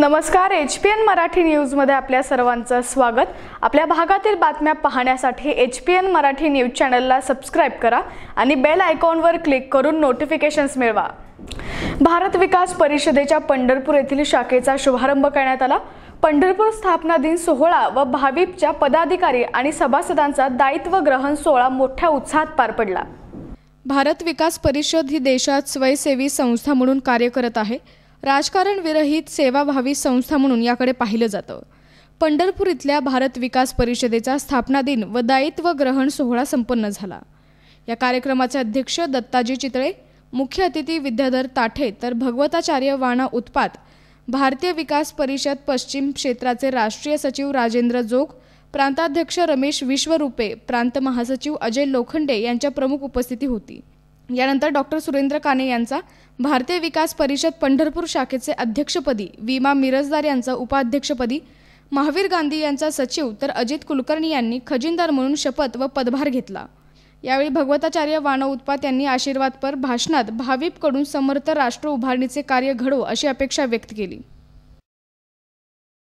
नमस्कार H P N Marathi न्यूजमध्ये आपल्या सर्वांचं स्वागत. आपल्या भागातील बातम्या पाहण्यासाठी H P N Marathi news चॅनलला सबस्क्राईब करा आणि बेल आयकॉनवर क्लिक करून नोटिफिकेशन्स मिळवा. भारत विकास परिषदेच्या पंढरपूर येथील शाखेचा शुभारंभ करण्यात आला. पंढरपूर स्थापना दिन सोहळा व भाविपच्या पदाधिकारी आणि सभासदांचा दायित्व ग्रहण सोहळा मोठ्या उत्साहात पार पडला. भारत विकास परिषद ही देशात स्वयंसेवी संस्था म्हणून कार्य करत आहे. राजकारण विरहित सेवाभावी संस्था म्हणून याकडे पाहिलं जातं. पंढरपूर इथल्या भारत विकास परिषदेचा स्थापना दिन व दायित्व ग्रहण सोहळा संपन्न झाला. या कार्यक्रमाचे अध्यक्ष दत्ताजी चितळे मुख्य अतिथी विद्याधर ताठे तर भगवताचार्य वाणा उत्पात भारतीय विकास परिषद पश्चिम क्षेत्राचे राष्ट्रीय सचिव राजेंद्र जोग प्रांताध्यक्ष रमेश विश्वरूपे प्रांत महासचिव अजय लोखंडे यांच्या प्रमुख उपस्थिती होती. यानंतर डॉक्टर सुरेंद्र काने यांचा भारतीय विकास परिषद पंढरपूर शाखेचे अध्यक्षपदी विमा मिरजदार यांचा उपाध्यक्षपदी महावीर गांधी यांचा सचिव तर अजित कुलकर्णी यांनी खजिनदार म्हणून शपथ व पदभार घेतला. यावेळी भगवताचार्य वाण उत्पात यांनी आशीर्वादपर भाषणात भाविपकडून समर्थ राष्ट्र उभारणीचे कार्य घडो अशी अपेक्षा व्यक्त केली.